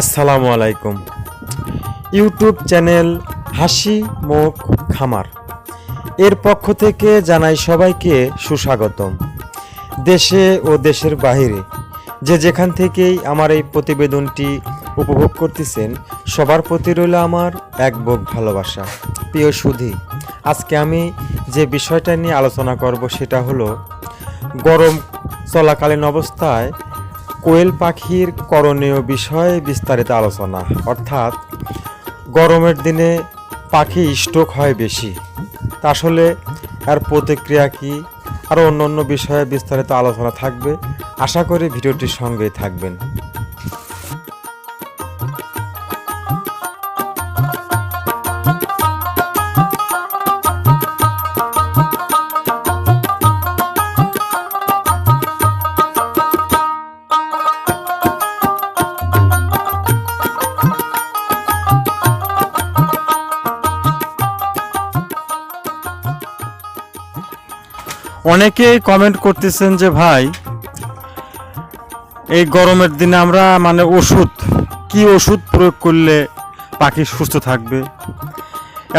আসসালামু আলাইকুম। YouTube channel হাসি মুখ খামার। এর পক্ষ থেকে জানাই সবাইকে সুস্বাগতম। দেশে ও দেশের বাইরে যে যেখান থেকেই আমার এই প্রতিবেদনটি উপভোগ করতেছেন, সবার প্রতি রইল আমার এক বুক ভালোবাসা। প্রিয় সুধী, আজকে আমি যে বিষয়টা নিয়ে আলোচনা করব সেটা হলো গরম চলাকালীন অবস্থায় কোয়েল পাখির করণীয় বিষয়ে বিস্তারিত আলোচনা। অর্থাৎ, গরমের দিনে পাখি স্ট্রোক হয় বেশি। আসলে এর প্রতিক্রিয়া কি? আর অন্য অন্য বিষয়ে বিস্তারিত আলোচনা থাকবে। আশা করি ভিডিওটির সঙ্গেই থাকবেন। অনেকেই কমেন্ট করতেছেন যে, ভাই, এই গরমের দিনে আমরা মানে ওষুধ, কি ওষুধ প্রয়োগ করলে পাখি সুস্থ থাকবে?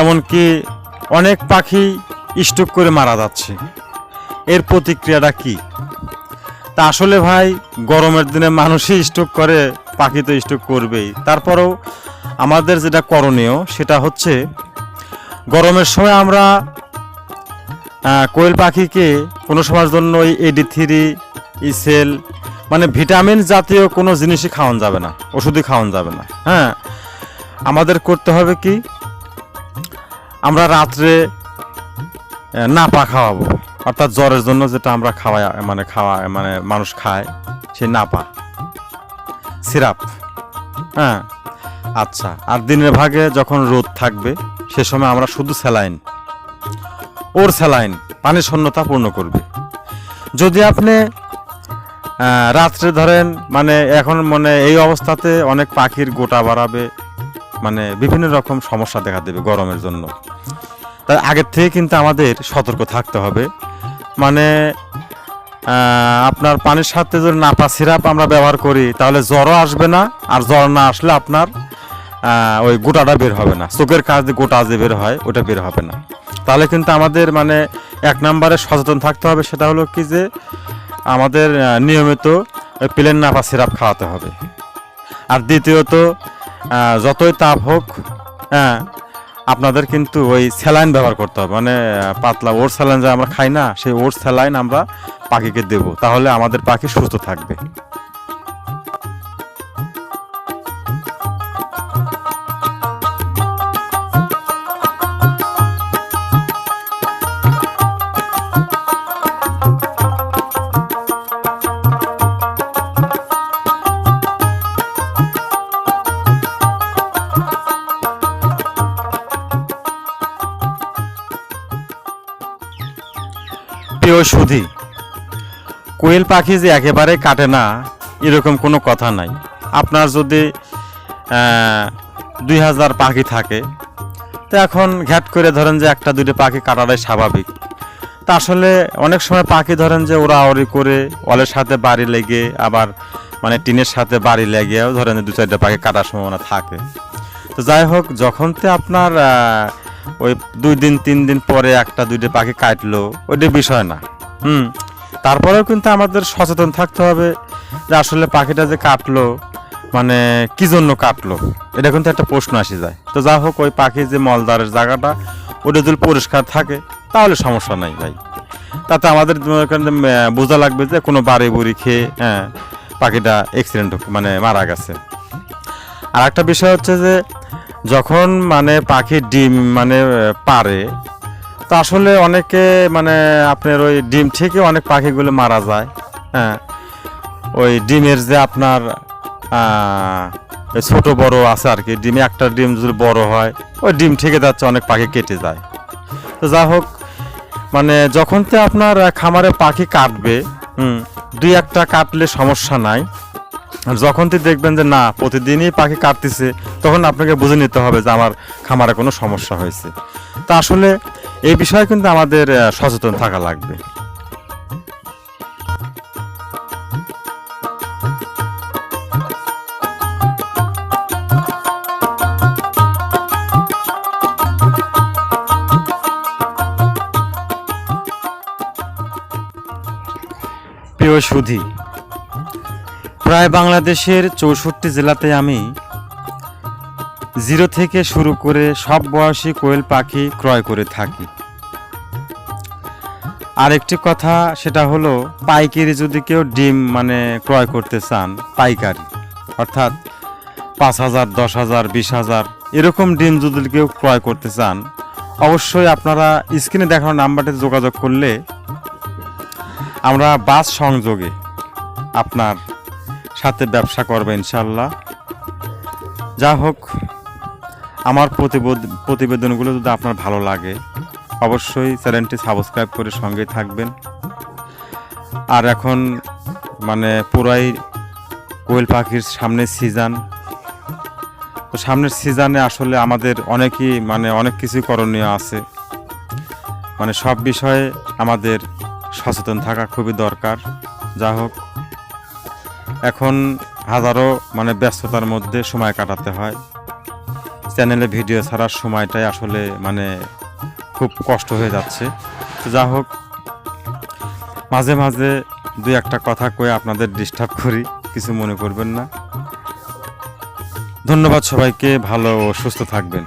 এমনকি অনেক পাখি স্ট্রোক করে মারা যাচ্ছে। এর প্রতিক্রিয়াটা কি? তা আসলে ভাই, গরমের দিনে মানুষই স্ট্রোক করে, পাখি তো স্ট্রোক করবেই। তারপরেও আমাদের যেটা করণীয়, সেটা হচ্ছে গরমের সময় আমরা কোয়েল পাখিকে কোনো সময়ের জন্য ওই এডি থ্রি ইসেল মানে ভিটামিন জাতীয় কোনো জিনিসই খাওয়ান যাবে না, ওষুধই খাওয়ান যাবে না। হ্যাঁ আমাদের করতে হবে কি? আমরা রাত্রে নাপা খাওয়াবো, অর্থাৎ জ্বরের জন্য যেটা আমরা খাওয়াই মানে খাওয়া মানে মানুষ খায়, সেই নাপা। সিরাপ। হ্যাঁ আচ্ছা আর দিনের ভাগে যখন রোদ থাকবে, সে সময় আমরা শুধু স্যালাইন ওর স্যালাইন পানি শূন্যতা পূর্ণ করবে। যদি আপনি রাত্রে ধরেন মানে এখন মানে এই অবস্থাতে অনেক পাখির গোটা বাড়াবে মানে বিভিন্ন রকম সমস্যা দেখা দেবে গরমের জন্য। তাই আগের থেকে কিন্তু আমাদের সতর্ক থাকতে হবে। মানে আপনার পানির সাথে যদি নাপা সিরাপ আমরা ব্যবহার করি, তাহলে জ্বরও আসবে না, আর জ্বর না আসলে আপনার ওই গোটাটা বের হবে না। চোখের কাজ দিয়ে গোটা যে বের হয়, ওটা বের হবে না। তাহলে কিন্তু আমাদের মানে এক নম্বরে সচেতন থাকতে হবে, সেটা হলো কি যে আমাদের নিয়মিত প্লেন নাপা সিরাপ খাওয়াতে হবে। আর দ্বিতীয়ত যতই তাপ হোক হ্যাঁ আপনাদের কিন্তু ওই স্যালাইন ব্যবহার করতে হবে। মানে পাতলা ওর স্যালাইন যা আমরা খাই না, সেই ওর স্যালাইন আমরা পাখিকে দেব। তাহলে আমাদের পাখি সুস্থ থাকবে। প্রিয় সুধী। কোয়েল পাখি যে একেবারে কাটে না, এরকম কোনো কথা নাই। আপনার যদি দুই হাজার পাখি থাকে, তো এখন ঘ্যাট করে ধরেন যে একটা দুটো পাখি কাটাটাই স্বাভাবিক। তা আসলে অনেক সময় পাখি ধরেন যে ওরা ওরি করে অলের সাথে বাড়ি লেগে, আবার মানে টিনের সাথে বাড়ি লেগেও ধরেন দু চারটা পাখি কাটার সম্ভাবনা থাকে। তো যাই হোক, যখন তো আপনার ওই দুই দিন, তিন দিন পরে একটা, দুইটা পাখি কাটলো, ওইটা বিষয় না। হুম, তারপরেও কিন্তু আমাদের সচেতন থাকতে হবে যে আসলে পাখিটা যে কাটলো মানে কি জন্য কাটলো? এটা কিন্তু একটা প্রশ্ন আসে যায়। তো যা হোক, ওই পাখির যে মলদারের জায়গাটা, ওটা যদি পরিষ্কার থাকে, তাহলে সমস্যা নাই ভাই। তাতে আমাদের বোঝা লাগবে যে কোনো বাড়ি বুড়ি খেয়ে হ্যাঁ পাখিটা অ্যাক্সিডেন্ট মানে মারা গেছে। আর একটা বিষয় হচ্ছে যে যখন মানে পাখি ডিম মানে পারে, তো আসলে অনেকে মানে আপনার ওই ডিম থেকে অনেক পাখিগুলো মারা যায় হ্যাঁ। ওই ডিমের যে আপনার ছোট বড় আছে আর কি, ডিমে একটা ডিম যদি বড় হয়, ওই ডিম থেকে যাচ্ছে, অনেক পাখি কেটে যায়। তো যা হোক মানে যখন তো আপনার খামারে পাখি কাটবে, হুম, দুই একটা কাটলে সমস্যা নাই। যখন তুই দেখবেন যে না, প্রতিদিনই পাখি কাটতেছে তখন আপনাকে বুঝে নিতে হবে যে আমার খামারে কোনো সমস্যা হয়েছে। তা আসলে এই বিষয়ে কিন্তু আমাদের সচেতন থাকা লাগবে। প্রিয় সুধী, প্রায় বাংলাদেশের চৌষট্টি জেলাতে আমি জিরো থেকে শুরু করে সব বয়সী কোয়েল পাখি ক্রয় করে থাকি। আরেকটি কথা, সেটা হলো, পাইকারি যদি কেউ ডিম মানে ক্রয় করতে চান, পাইকারি, অর্থাৎ পাঁচ হাজার, দশ হাজার, বিশ হাজার, এরকম ডিম যদি কেউ ক্রয় করতে চান, অবশ্যই আপনারা স্ক্রিনে দেখানো নাম্বারটিতে যোগাযোগ করলে আমরা বাস সংযোগে আপনার সাথে ব্যবসা করবে ইনশাল্লাহ। যা হোক আমার প্রতিবেদ- প্রতিবেদনগুলো যদি আপনার ভালো লাগে, অবশ্যই চ্যানেলটি সাবস্ক্রাইব করে সঙ্গে থাকবেন। আর এখন মানে পুরাই কোয়েল পাখির সামনে সিজন তো সামনের সিজনে আসলে আমাদের অনেকই মানে অনেক কিছু করণীয় আছে। মানে সব বিষয়ে আমাদের সচেতন থাকা খুবই দরকার। যা হোক, এখন হাজারো মানে ব্যস্ততার মধ্যে সময় কাটাতে হয়। চ্যানেলে ভিডিও ছাড়ার সময়টাই আসলে মানে খুব কষ্ট হয়ে যাচ্ছে। যা হোক মাঝে মাঝে দুই একটা কথা কয়ে আপনাদের ডিস্টার্ব করি, কিছু মনে করবেন না। ধন্যবাদ সবাইকে, ভালো ও সুস্থ থাকবেন।